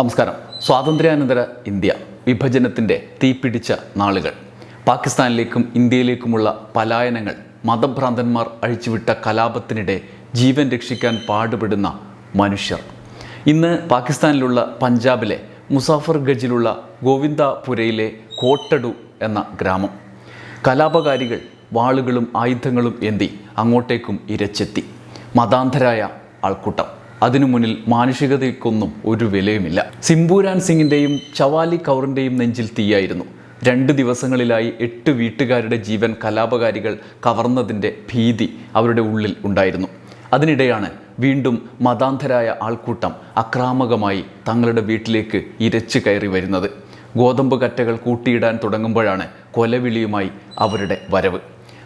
നമസ്കാരം. സ്വാതന്ത്ര്യാനന്തര ഇന്ത്യ വിഭജനത്തിന്റെ തീപിടിച്ച നാളുകൾ. പാകിസ്ഥാനിലേക്കും ഇന്ത്യയിലേക്കുമുള്ള പലായനങ്ങൾ മതഭ്രാന്തന്മാർ അഴിച്ചുവിട്ട കലാപത്തിനിടെ ജീവൻ രക്ഷിക്കാൻ പാടുപെടുന്ന മനുഷ്യർ. ഇന്ന് പാകിസ്ഥാനിലുള്ള പഞ്ചാബിലെ മുസാഫർഗഞ്ചിലുള്ള ഗോവിന്ദപുരയിലെ കോട്ടഡു എന്ന ഗ്രാമം. കലാപകാരികൾ വാളുകളും ആയുധങ്ങളും എന്തി അങ്ങോട്ടേക്കും ഇരച്ചെത്തി. മതാന്ധരായ ആൾക്കൂട്ടം. അതിനു മുന്നിൽ മാനുഷികതയ്ക്കൊന്നും ഒരു വിലയുമില്ല. സിംബൂരാൻ സിംഗിന്റെയും ചവാലി കൗറിന്റെയും നെഞ്ചിൽ തീയായിരുന്നു. രണ്ട് ദിവസങ്ങളിലായി എട്ട് വീട്ടുകാരുടെ ജീവൻ കലാപകാരികൾ കവർന്നതിന്റെ ഭീതി അവരുടെ ഉള്ളിൽ ഉണ്ടായിരുന്നു. അതിനിടെയാണ് വീണ്ടും മതാന്ധരായ ആൾക്കൂട്ടം അക്രാമകമായി തങ്ങളുടെ വീട്ടിലേക്ക് ഇരച്ചു കയറി വരുന്നത്. ഗോതമ്പ് കറ്റകൾ കൂട്ടിയിടാൻ തുടങ്ങുമ്പോഴാണ് കൊലവിളിയുമായി അവരുടെ വരവ്.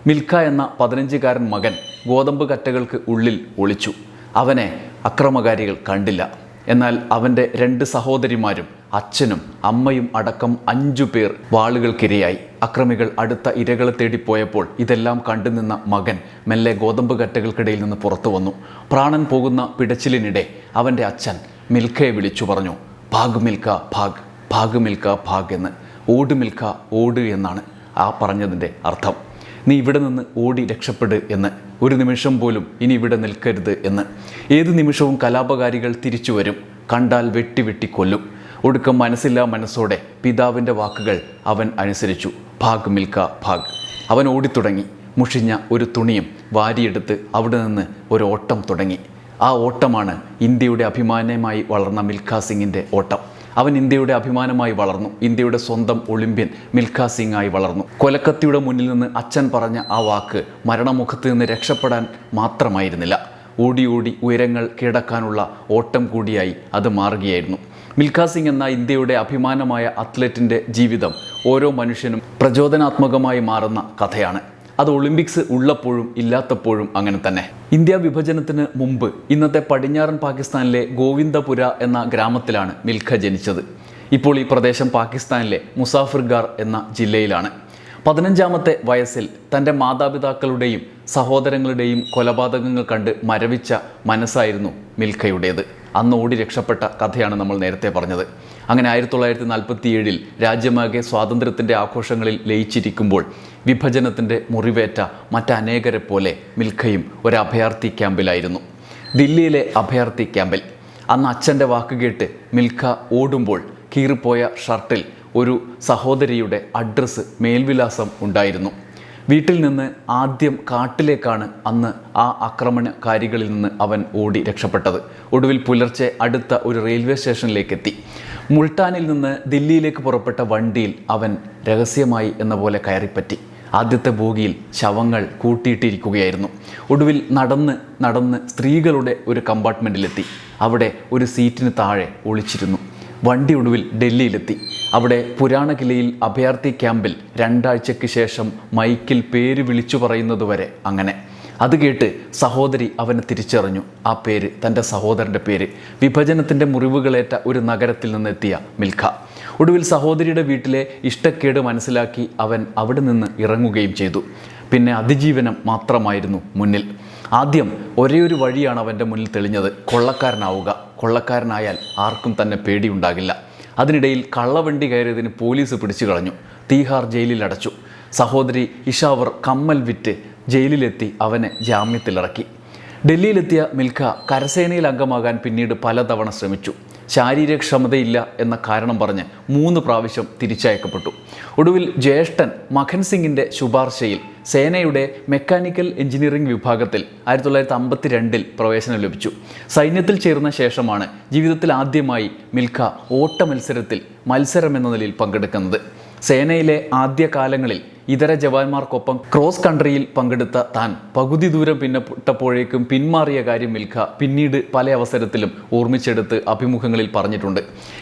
മിൽക്ക എന്ന പതിനഞ്ചുകാരൻ മകൻ ഗോതമ്പ് കറ്റകൾക്ക് ഉള്ളിൽ ഒളിച്ചു. അവനെ അക്രമകാരികൾ കണ്ടില്ല. എന്നാൽ അവന്റെ രണ്ട് സഹോദരിമാരും അച്ഛനും അമ്മയും അടക്കം അഞ്ചു പേർ വാളുകൾക്കിരയായി. അക്രമികൾ അടുത്ത ഇരകളെ തേടിപ്പോയപ്പോൾ ഇതെല്ലാം കണ്ടുനിന്ന മകൻ മെല്ലെ ഗോതമ്പ് കറ്റകൾക്കിടയിൽ നിന്ന് പുറത്തു വന്നു. പ്രാണൻ പോകുന്ന പിടച്ചിലിനിടെ അവന്റെ അച്ഛൻ മിൽഖയെ വിളിച്ചു പറഞ്ഞു ഭാഗ് മിൽക്ക ഭാഗ് ഭാഗ് മിൽക്ക ഭാഗ് എന്ന്. ഓട് മിൽക്ക ഓട് എന്നാണ് ആ പറഞ്ഞതിന്റെ അർത്ഥം. നീ ഇവിടെ നിന്ന് ഓടി രക്ഷപ്പെട് എന്ന്. ഒരു നിമിഷം പോലും ഇനി ഇവിടെ നിൽക്കരുത് എന്ന്. ഏത് നിമിഷവും കലാപകാരികൾ തിരിച്ചു വരും. കണ്ടാൽ വെട്ടി വെട്ടി കൊല്ലും. ഒടുക്കം മനസ്സില്ലാ മനസ്സോടെ പിതാവിന്റെ വാക്കുകൾ അവൻ അനുസരിച്ചു. ഭാഗ് മിൽക്ക ഭാഗ്. അവൻ ഓടിത്തുടങ്ങി. മുഷിഞ്ഞ ഒരു തുണിയും വാരിയെടുത്ത് അവിടെ നിന്ന് ഒരു ഓട്ടം തുടങ്ങി. ആ ഓട്ടമാണ് ഇന്ത്യയുടെ അഭിമാനമായി വളർന്ന മിൽഖ സിംഗിന്റെ ഓട്ടം. അവൻ ഇന്ത്യയുടെ അഭിമാനമായി വളർന്നു. ഇന്ത്യയുടെ സ്വന്തം ഒളിമ്പ്യൻ മിൽഖ സിംഗ് ആയി വളർന്നു. കൊലക്കത്തിയുടെ മുന്നിൽ നിന്ന് അച്ഛൻ പറഞ്ഞ ആ വാക്ക് മരണമുഖത്ത് നിന്ന് രക്ഷപ്പെടാൻ മാത്രമായിരുന്നില്ല. ഓടി ഓടി ഉയരങ്ങൾ കീഴടക്കാനുള്ള ഓട്ടം കൂടിയായി അത് മാറുകയായിരുന്നു. മിൽഖ സിംഗ് എന്ന ഇന്ത്യയുടെ അഭിമാനമായ അത്ലറ്റിന്റെ ജീവിതം ഓരോ മനുഷ്യനും പ്രചോദനാത്മകമായി മാറുന്ന കഥയാണ്. അത് ഒളിമ്പിക്സ് ഉള്ളപ്പോഴും ഇല്ലാത്തപ്പോഴും അങ്ങനെ തന്നെ. ഇന്ത്യ വിഭജനത്തിന് മുമ്പ് ഇന്നത്തെ പടിഞ്ഞാറൻ പാകിസ്ഥാനിലെ ഗോവിന്ദപുര എന്ന ഗ്രാമത്തിലാണ് മിൽഖ ജനിച്ചത്. ഇപ്പോൾ ഈ പ്രദേശം പാകിസ്ഥാനിലെ മുസാഫിർഗാർ എന്ന ജില്ലയിലാണ്. പതിനഞ്ചാമത്തെ വയസ്സിൽ തന്റെ മാതാപിതാക്കളുടെയും സഹോദരങ്ങളുടെയും കൊലപാതകങ്ങൾ കണ്ട് മരവിച്ച മനസ്സായിരുന്നു മിൽഖയുടേത്. അന്ന് ഓടി രക്ഷപ്പെട്ട കഥയാണ് നമ്മൾ നേരത്തെ പറഞ്ഞത്. അങ്ങനെ ആയിരത്തി തൊള്ളായിരത്തി നാൽപ്പത്തി ഏഴിൽ രാജ്യമാകെ സ്വാതന്ത്ര്യത്തിന്റെ ആഘോഷങ്ങളിൽ ലയിച്ചിരിക്കുമ്പോൾ വിഭജനത്തിന്റെ മുറിവേറ്റ മറ്റനേകരെ പോലെ മിൽഖയും ഒരു അഭയാർത്ഥി ക്യാമ്പിലായിരുന്നു. ദില്ലിയിലെ അഭയാർത്ഥി ക്യാമ്പിൽ. അന്ന് അച്ഛന്റെ വാക്ക് കേട്ട് മിൽഖ ഓടുമ്പോൾ കീറിപ്പോയ ഷർട്ടിൽ ഒരു സഹോദരിയുടെ അഡ്രസ്സ് മേൽവിലാസം ഉണ്ടായിരുന്നു. വീട്ടിൽ നിന്ന് ആദ്യം കാട്ടിലേക്കാണ് അന്ന് ആ ആക്രമണകാരികളിൽ നിന്ന് അവൻ ഓടി രക്ഷപ്പെട്ടത്. ഒടുവിൽ പുലർച്ചെ അടുത്ത ഒരു റെയിൽവേ സ്റ്റേഷനിലേക്ക് എത്തി മുൾട്ടാനിൽ നിന്ന് ദില്ലിയിലേക്ക് പുറപ്പെട്ട വണ്ടിയിൽ അവൻ രഹസ്യമായി എന്ന പോലെ കയറിപ്പറ്റി. ആദ്യത്തെ ബോഗിയിൽ ശവങ്ങൾ കൂട്ടിയിട്ടിരിക്കുകയായിരുന്നു. ഒടുവിൽ നടന്ന് നടന്ന് സ്ത്രീകളുടെ ഒരു കമ്പാർട്ട്മെന്റിലെത്തി അവിടെ ഒരു സീറ്റിന് താഴെ ഒളിച്ചിരുന്നു. വണ്ടി ഒടുവിൽ ഡൽഹിയിലെത്തി. അവിടെ പുരാണകിലയിൽ അഭയാർത്ഥി ക്യാമ്പിൽ രണ്ടാഴ്ചയ്ക്ക് ശേഷം മൈക്കിൽ പേര് വിളിച്ചു പറയുന്നതുവരെ അങ്ങനെ. അത് കേട്ട് സഹോദരി അവനെ തിരിച്ചറിഞ്ഞു. ആ പേര് തന്റെ സഹോദരന്റെ പേര്. വിഭജനത്തിന്റെ മുറിവുകളേറ്റ ഒരു നഗരത്തിൽ നിന്നെത്തിയ മിൽഖ. ഒടുവിൽ സഹോദരിയുടെ വീട്ടിലെ ഇഷ്ടക്കേട് മനസ്സിലാക്കി അവൻ അവിടെ നിന്ന് ഇറങ്ങുകയും ചെയ്തു. പിന്നെ അതിജീവനം മാത്രമായിരുന്നു മുന്നിൽ. ആദ്യം ഒരേ ഒരു വഴിയാണ് അവന്റെ മുന്നിൽ തെളിഞ്ഞത്. കൊള്ളക്കാരനാവുക. കൊള്ളക്കാരനായാൽ ആർക്കും തന്നെ പേടിയുണ്ടാകില്ല. അതിനിടയിൽ കള്ളവണ്ടി കയറിയതിന് പോലീസ് പിടിച്ചു കളഞ്ഞു. തീഹാർ ജയിലിൽ അടച്ചു. സഹോദരി ഇഷാവർ കമ്മൽ വിറ്റ് ജയിലിലെത്തി അവനെ ജാമ്യത്തിലിറക്കി. ഡൽഹിയിലെത്തിയ മിൽഖ കരസേനയിൽ അംഗമാകാൻ പിന്നീട് പലതവണ ശ്രമിച്ചു. ശാരീരികക്ഷമതയില്ല എന്ന കാരണം പറഞ്ഞ് മൂന്ന് പ്രാവശ്യം തിരിച്ചയക്കപ്പെട്ടു. ഒടുവിൽ ജ്യേഷ്ഠൻ മഖൻ സിംഗിന്റെ ശുപാർശയിൽ സേനയുടെ മെക്കാനിക്കൽ എഞ്ചിനീയറിംഗ് വിഭാഗത്തിൽ ആയിരത്തി തൊള്ളായിരത്തി അമ്പത്തി രണ്ടിൽ പ്രവേശനം ലഭിച്ചു. സൈന്യത്തിൽ ചേർന്ന ശേഷമാണ് ജീവിതത്തിൽ ആദ്യമായി മിൽഖ ഓട്ട മത്സരത്തിൽ മത്സരം എന്ന നിലയിൽ പങ്കെടുക്കുന്നത്. സേനയിലെ ആദ്യകാലങ്ങളിൽ ഇതര ജവാന്മാർക്കൊപ്പം ക്രോസ് കൺട്രിയിൽ പങ്കെടുത്ത താൻ പകുതി ദൂരം പിന്നപ്പെട്ടപ്പോഴേക്കും പിന്മാറിയ കാര്യം മിൽഖ പിന്നീട് പല അവസരത്തിലും ഓർമ്മിച്ചെടുത്ത് അഭിമുഖങ്ങളിൽ പറഞ്ഞിട്ടുണ്ട്.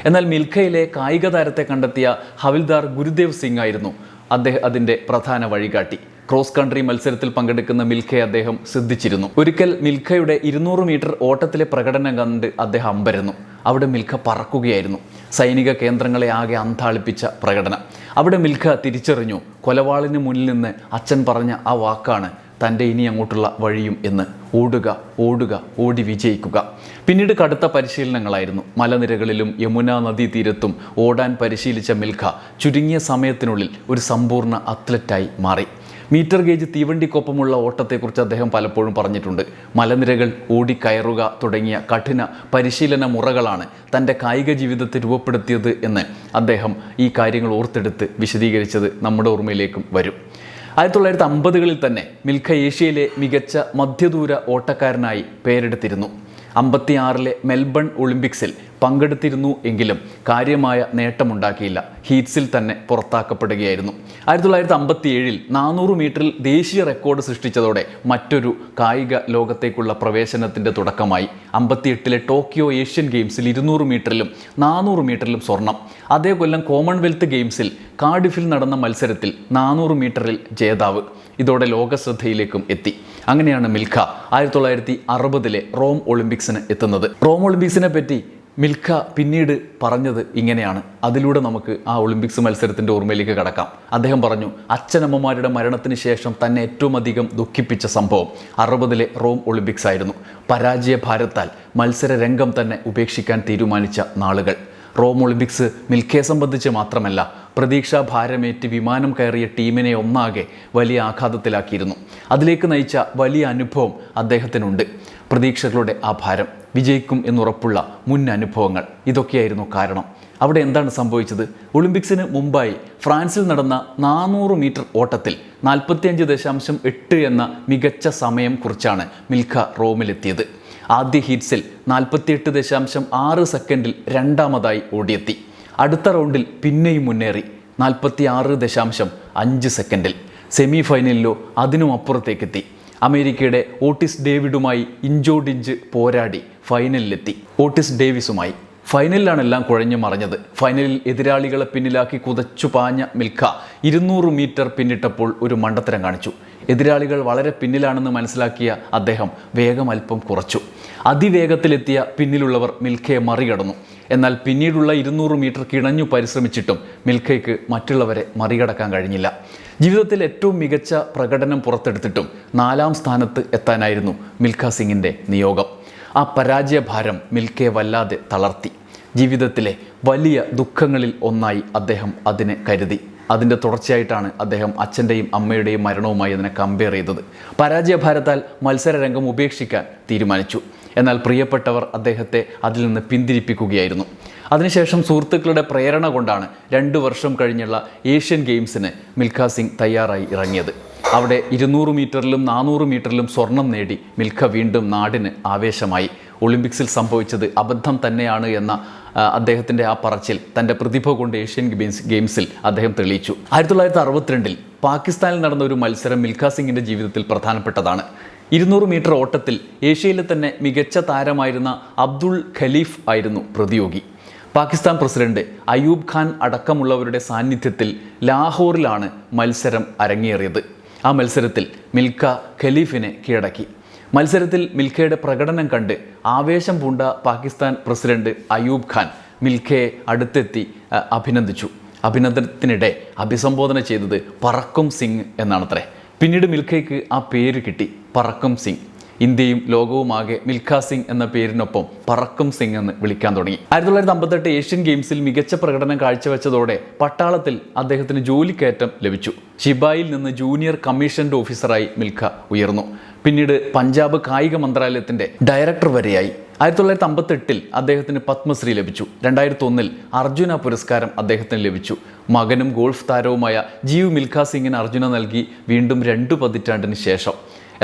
എന്നാൽ മിൽഖയിലെ കായിക താരത്തെ കണ്ടെത്തിയ ഹവിൽദാർ ഗുരുദേവ് സിംഗ് ആയിരുന്നു അദ്ദേഹം അതിന്റെ പ്രധാന വഴികാട്ടി. ക്രോസ് കൺട്രി മത്സരത്തിൽ പങ്കെടുക്കുന്ന മിൽഖയെ അദ്ദേഹം ശ്രദ്ധിച്ചിരുന്നു. ഒരിക്കൽ മിൽഖയുടെ ഇരുന്നൂറ് മീറ്റർ ഓട്ടത്തിലെ പ്രകടനം കണ്ട് അദ്ദേഹം അമ്പരന്നു. അവിടെ മിൽഖ പറക്കുകയായിരുന്നു. സൈനിക കേന്ദ്രങ്ങളെ ആകെ അന്താളിപ്പിച്ച പ്രകടനം. അവിടെ മിൽഖ തിരിച്ചറിഞ്ഞു. കൊലവാളിന് മുന്നിൽ നിന്ന് അച്ഛൻ പറഞ്ഞ ആ വാക്കാണ് തന്റെ ഇനി അങ്ങോട്ടുള്ള വഴിയും എന്ന്. ഓടുക ഓടുക ഓടി വിജയിക്കുക. പിന്നീട് കടുത്ത പരിശീലനങ്ങളായിരുന്നു. മലനിരകളിലും യമുന നദീ തീരത്തും ഓടാൻ പരിശീലിച്ച മിൽഖ ചുരുങ്ങിയ സമയത്തിനുള്ളിൽ ഒരു സമ്പൂർണ അത്ലറ്റായി മാറി. മീറ്റർ ഗേജ് തീവണ്ടിക്കൊപ്പമുള്ള ഓട്ടത്തെക്കുറിച്ച് അദ്ദേഹം പലപ്പോഴും പറഞ്ഞിട്ടുണ്ട്. മലനിരകൾ ഓടിക്കയറുക തുടങ്ങിയ കഠിന പരിശീലന മുറകളാണ് തന്റെ കായിക ജീവിതത്തെ രൂപപ്പെടുത്തിയത് എന്ന് അദ്ദേഹം ഈ കാര്യങ്ങൾ ഓർത്തെടുത്ത് വിശദീകരിച്ചത് നമ്മുടെ ഓർമ്മയിലേക്കും വരും. ആയിരത്തി തൊള്ളായിരത്തി അമ്പതുകളിൽ തന്നെ മിൽഖ ഏഷ്യയിലെ മികച്ച മധ്യദൂര ഓട്ടക്കാരനായി പേരെടുത്തിരുന്നു. അമ്പത്തിയാറിലെ മെൽബൺ ഒളിമ്പിക്സിൽ പങ്കെടുത്തിരുന്നു എങ്കിലും കാര്യമായ നേട്ടമുണ്ടാക്കിയില്ല. ഹീറ്റ്സിൽ തന്നെ പുറത്താക്കപ്പെടുകയായിരുന്നു. ആയിരത്തി തൊള്ളായിരത്തി അമ്പത്തി ഏഴിൽ നാനൂറ് മീറ്ററിൽ ദേശീയ റെക്കോർഡ് സൃഷ്ടിച്ചതോടെ മറ്റൊരു കായിക ലോകത്തേക്കുള്ള പ്രവേശനത്തിന്റെ തുടക്കമായി. അമ്പത്തിയെട്ടിലെ ടോക്കിയോ ഏഷ്യൻ ഗെയിംസിൽ ഇരുന്നൂറ് മീറ്ററിലും നാനൂറ് മീറ്ററിലും സ്വർണം. അതേ കൊല്ലം കോമൺവെൽത്ത് ഗെയിംസിൽ കാർഡിഫിൽ നടന്ന മത്സരത്തിൽ നാനൂറ് മീറ്ററിൽ ജേതാവ്. ഇതോടെ ലോക ശ്രദ്ധയിലേക്കും എത്തി. അങ്ങനെയാണ് മിൽഖ ആയിരത്തി തൊള്ളായിരത്തി അറുപതിലെ റോം ഒളിമ്പിക്സിന് എത്തുന്നത്. റോം ഒളിമ്പിക്സിനെ പറ്റി മിൽഖ പിന്നീട് പറഞ്ഞത് ഇങ്ങനെയാണ്. അതിലൂടെ നമുക്ക് ആ ഒളിമ്പിക്സ് മത്സരത്തിന്റെ ഓർമ്മയിലേക്ക് കടക്കാം. അദ്ദേഹം പറഞ്ഞു അച്ഛനമ്മമാരുടെ മരണത്തിന് ശേഷം തന്നെ ഏറ്റവും അധികം ദുഃഖിപ്പിച്ച സംഭവം അറുപതിലെ റോം ഒളിമ്പിക്സ് ആയിരുന്നു. പരാജയ ഭാരത്താൽ മത്സര രംഗം തന്നെ ഉപേക്ഷിക്കാൻ തീരുമാനിച്ച നാളുകൾ. റോം ഒളിമ്പിക്സ് മിൽഖയെ സംബന്ധിച്ച് മാത്രമല്ല പ്രതീക്ഷാ ഭാരമേറ്റ് വിമാനം കയറിയ ടീമിനെ ഒന്നാകെ വലിയ ആഘാതത്തിലാക്കിയിരുന്നു. അതിലേക്ക് നയിച്ച വലിയ അനുഭവം അദ്ദേഹത്തിനുണ്ട്. പ്രതീക്ഷകളുടെ ആ ഭാരം വിജയിക്കും എന്നുറപ്പുള്ള മുൻ അനുഭവങ്ങൾ. ഇതൊക്കെയായിരുന്നു കാരണം. അവിടെ എന്താണ് സംഭവിച്ചത്? ഒളിമ്പിക്സിന് മുമ്പായി ഫ്രാൻസിൽ നടന്ന നാനൂറ് മീറ്റർ ഓട്ടത്തിൽ നാൽപ്പത്തിയഞ്ച് ദശാംശം എട്ട് എന്ന മികച്ച സമയം കുറിച്ചാണ് മിൽഖ റോമിലെത്തിയത്. ആദ്യ ഹീറ്റ്സിൽ നാൽപ്പത്തിയെട്ട് ദശാംശം ആറ് സെക്കൻഡിൽ രണ്ടാമതായി ഓടിയെത്തി. അടുത്ത റൗണ്ടിൽ പിന്നെയും മുന്നേറി നാൽപ്പത്തി ആറ് ദശാംശം അഞ്ച് സെക്കൻഡിൽ. സെമി ഫൈനലിലോ അതിനും അപ്പുറത്തേക്കെത്തി. അമേരിക്കയുടെ ഓട്ടിസ് ഡേവിഡുമായി ഇഞ്ചോഡിഞ്ച് പോരാടി ഫൈനലിലെത്തി. ഓട്ടിസ് ഡേവിസുമായി. ഫൈനലിലാണ് എല്ലാം കുഴഞ്ഞു മറിഞ്ഞത്. ഫൈനലിൽ എതിരാളികളെ പിന്നിലാക്കി കുതച്ചു പാഞ്ഞ മിൽഖ ഇരുന്നൂറ് മീറ്റർ പിന്നിട്ടപ്പോൾ ഒരു മണ്ടത്തരം കാണിച്ചു. എതിരാളികൾ വളരെ പിന്നിലാണെന്ന് മനസ്സിലാക്കിയ അദ്ദേഹം വേഗം അല്പം കുറച്ചു. അതിവേഗത്തിലെത്തിയ പിന്നിലുള്ളവർ മിൽഖയെ മറികടന്നു. എന്നാൽ പിന്നീടുള്ള ഇരുന്നൂറ് മീറ്റർ കിണഞ്ഞു പരിശ്രമിച്ചിട്ടും മിൽഖയ്ക്ക് മറ്റുള്ളവരെ മറികടക്കാൻ കഴിഞ്ഞില്ല. ജീവിതത്തിൽ ഏറ്റവും മികച്ച പ്രകടനം പുറത്തെടുത്തിട്ടും നാലാം സ്ഥാനത്ത് എത്താനായിരുന്നു മിൽഖ സിംഗിന്റെ നിയോഗം. ആ പരാജയഭാരം മിൽക്കെ വല്ലാതെ തളർത്തി. ജീവിതത്തിലെ വലിയ ദുഃഖങ്ങളിൽ ഒന്നായി അദ്ദേഹം അതിനെ കരുതി. അതിന്റെ തുടർച്ചയായിട്ടാണ് അദ്ദേഹം അച്ഛന്റെയും അമ്മയുടെയും മരണവുമായി അതിനെ കമ്പയർ ചെയ്തത്. പരാജയഭാരത്താൽ മത്സരരംഗം ഉപേക്ഷിക്കാൻ തീരുമാനിച്ചു. എന്നാൽ പ്രിയപ്പെട്ടവർ അദ്ദേഹത്തെ അതിൽ നിന്ന് പിന്തിരിപ്പിക്കുകയായിരുന്നു. അതിനുശേഷം സുഹൃത്തുക്കളുടെ പ്രേരണ കൊണ്ടാണ് രണ്ടു വർഷം കഴിഞ്ഞുള്ള ഏഷ്യൻ ഗെയിംസിന് മിൽഖ സിംഗ് തയ്യാറായി ഇറങ്ങിയത്. അവിടെ ഇരുന്നൂറ് മീറ്ററിലും നാനൂറ് മീറ്ററിലും സ്വർണം നേടി മിൽഖ വീണ്ടും നാടിന് ആവേശമായി. ഒളിമ്പിക്സിൽ സംഭവിച്ചത് അബദ്ധം തന്നെയാണ് എന്ന അദ്ദേഹത്തിന്റെ ആ പറച്ചിൽ തന്റെ പ്രതിഭ കൊണ്ട് ഏഷ്യൻ ഗെയിംസ് ഗെയിംസിൽ അദ്ദേഹം തെളിയിച്ചു. ആയിരത്തി തൊള്ളായിരത്തി അറുപത്തിരണ്ടിൽ പാകിസ്ഥാനിൽ നടന്ന ഒരു മത്സരം മിൽഖ സിംഗിന്റെ ജീവിതത്തിൽ പ്രധാനപ്പെട്ടതാണ്. ഇരുന്നൂറ് മീറ്റർ ഓട്ടത്തിൽ ഏഷ്യയിലെ തന്നെ മികച്ച താരമായിരുന്ന അബ്ദുൾ ഖലീഫ് ആയിരുന്നു പ്രതിയോഗി. പാകിസ്ഥാൻ പ്രസിഡന്റ് അയൂബ് ഖാൻ അടക്കമുള്ളവരുടെ സാന്നിധ്യത്തിൽ ലാഹോറിലാണ് മത്സരം അരങ്ങേറിയത്. ആ മത്സരത്തിൽ മിൽക്ക ഖലീഫിനെ കീഴടക്കി. മത്സരത്തിൽ മിൽക്കയുടെ പ്രകടനം കണ്ട് ആവേശം പൂണ്ട പാകിസ്ഥാൻ പ്രസിഡന്റ് അയൂബ് ഖാൻ മിൽക്കയെ അടുത്തെത്തി അഭിനന്ദിച്ചു. അഭിനന്ദനത്തിനിടെ അഭിസംബോധന ചെയ്തത് പറക്കും സിംഗ് എന്നാണത്രേ. പിന്നീട് മിൽക്കയ്ക്ക് ആ പേര് കിട്ടി പറക്കും സിംഗ്. ഇന്ത്യയും ലോകവുമാകെ മിൽഖ സിംഗ് എന്ന പേരിനൊപ്പം പറക്കും സിംഗ് എന്ന് വിളിക്കാൻ തുടങ്ങി. ആയിരത്തി തൊള്ളായിരത്തി അമ്പത്തെട്ട് ഏഷ്യൻ ഗെയിംസിൽ മികച്ച പ്രകടനം കാഴ്ചവെച്ചതോടെ പട്ടാളത്തിൽ അദ്ദേഹത്തിന് ജോലിക്കയറ്റം ലഭിച്ചു. ഷിബായിൽ നിന്ന് ജൂനിയർ കമ്മീഷൻഡ് ഓഫീസറായി മിൽഖ ഉയർന്നു. പിന്നീട് പഞ്ചാബ് കായിക മന്ത്രാലയത്തിന്റെ ഡയറക്ടർ വരെയായി. ആയിരത്തി തൊള്ളായിരത്തി അമ്പത്തെട്ടിൽ അദ്ദേഹത്തിന് പത്മശ്രീ ലഭിച്ചു. രണ്ടായിരത്തി ഒന്നിൽ അർജുന പുരസ്കാരം അദ്ദേഹത്തിന് ലഭിച്ചു. മകനും ഗോൾഫ് താരവുമായ ജീവ് മിൽഖ സിംഗിന് അർജുന നൽകി വീണ്ടും രണ്ടു പതിറ്റാണ്ടിന് ശേഷം.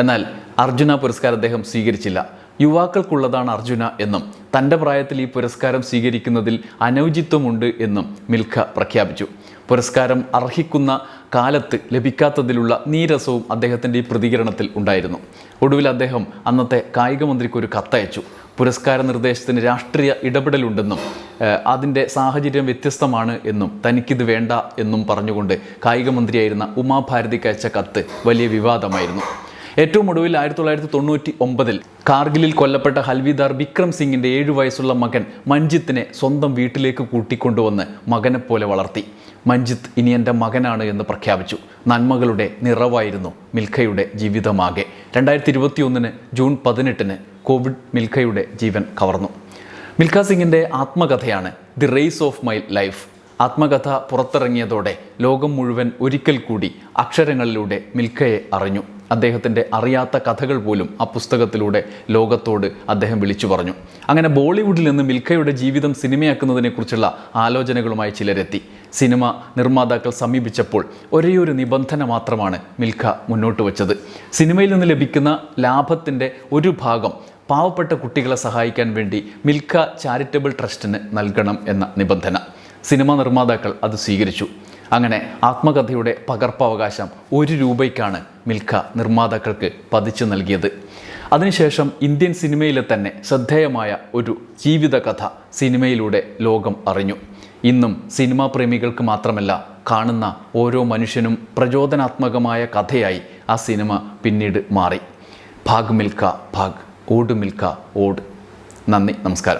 എന്നാൽ അർജുന പുരസ്കാരം അദ്ദേഹം സ്വീകരിച്ചില്ല. യുവാക്കൾക്കുള്ളതാണ് അർജുന എന്നും തന്റെ പ്രായത്തിൽ ഈ പുരസ്കാരം സ്വീകരിക്കുന്നതിൽ അനൗചിത്വമുണ്ട് എന്നും മിൽഖ പ്രഖ്യാപിച്ചു. പുരസ്കാരം അർഹിക്കുന്ന കാലത്ത് ലഭിക്കാത്തതിലുള്ള നീരസവും അദ്ദേഹത്തിന്റെ ഈ പ്രതികരണത്തിൽ ഉണ്ടായിരുന്നു. ഒടുവിൽ അദ്ദേഹം അന്നത്തെ കായിക മന്ത്രിക്ക് ഒരു കത്തയച്ചു. പുരസ്കാര നിർദ്ദേശത്തിന് രാഷ്ട്രീയ ഇടപെടലുണ്ടെന്നും അതിന്റെ സാഹചര്യം വ്യത്യസ്തമാണ് എന്നും തനിക്കിത് വേണ്ട എന്നും പറഞ്ഞുകൊണ്ട് കായിക മന്ത്രിയായിരുന്ന ഉമാഭാരതിക്ക് അയച്ച കത്ത് വലിയ വിവാദമായിരുന്നു. ഏറ്റവും ഒടുവിൽ ആയിരത്തി തൊള്ളായിരത്തി തൊണ്ണൂറ്റി ഒമ്പതിൽ കാർഗിലിൽ കൊല്ലപ്പെട്ട ഹൽവിദാർ വിക്രം സിംഗിന്റെ ഏഴു വയസ്സുള്ള മകൻ മഞ്ജിത്തിനെ സ്വന്തം വീട്ടിലേക്ക് കൂട്ടിക്കൊണ്ടുവന്ന് മകനെ പോലെ വളർത്തി. മഞ്ജിത്ത് ഇനി എന്റെ മകനാണ് എന്ന് പ്രഖ്യാപിച്ചു. നന്മകളുടെ നിറവായിരുന്നു മിൽഖയുടെ ജീവിതമാകെ. രണ്ടായിരത്തി ഇരുപത്തിയൊന്നിന് ജൂൺ പതിനെട്ടിന് കോവിഡ് മിൽഖയുടെ ജീവൻ കവർന്നു. മിൽഖ സിംഗിന്റെ ആത്മകഥയാണ് the race of my life. ആത്മകഥ പുറത്തിറങ്ങിയതോടെ ലോകം മുഴുവൻ ഒരിക്കൽ കൂടി അക്ഷരങ്ങളിലൂടെ മിൽഖയെ അറിഞ്ഞു. അദ്ദേഹത്തിന്റെ അറിയാത്ത കഥകൾ പോലും ആ പുസ്തകത്തിലൂടെ ലോകത്തോട് അദ്ദേഹം വിളിച്ചു പറഞ്ഞു. അങ്ങനെ ബോളിവുഡിൽ നിന്ന് മിൽഖയുടെ ജീവിതം സിനിമയാക്കുന്നതിനെക്കുറിച്ചുള്ള ആലോചനകളുമായി ചിലരെത്തി. സിനിമ നിർമ്മാതാക്കൾ സമീപിച്ചപ്പോൾ ഒരേയൊരു നിബന്ധന മാത്രമാണ് മിൽഖ മുന്നോട്ട് വച്ചത്. സിനിമയിൽ നിന്ന് ലഭിക്കുന്ന ലാഭത്തിന്റെ ഒരു ഭാഗം പാവപ്പെട്ട കുട്ടികളെ സഹായിക്കാൻ വേണ്ടി മിൽഖ ചാരിറ്റബിൾ ട്രസ്റ്റിന് നൽകണം എന്ന നിബന്ധന. സിനിമാ നിർമ്മാതാക്കൾ അത് സ്വീകരിച്ചു. അങ്ങനെ ആത്മകഥയുടെ പകർപ്പവകാശം ഒരു രൂപയ്ക്കാണ് മിൽഖ നിർമ്മാതാക്കൾക്ക് പതിച്ചു നൽകിയത്. അതിനുശേഷം ഇന്ത്യൻ സിനിമയിലെ തന്നെ ശ്രദ്ധേയമായ ഒരു ജീവിതകഥ സിനിമയിലൂടെ ലോകം അറിഞ്ഞു. ഇന്നും സിനിമാ പ്രേമികൾക്ക് മാത്രമല്ല കാണുന്ന ഓരോ മനുഷ്യനും പ്രചോദനാത്മകമായ കഥയായി ആ സിനിമ പിന്നീട് മാറി. ഭാഗ് മിൽക്ക ഭാഗ് ഓട് മിൽക്ക ഓട്. നന്ദി നമസ്കാരം.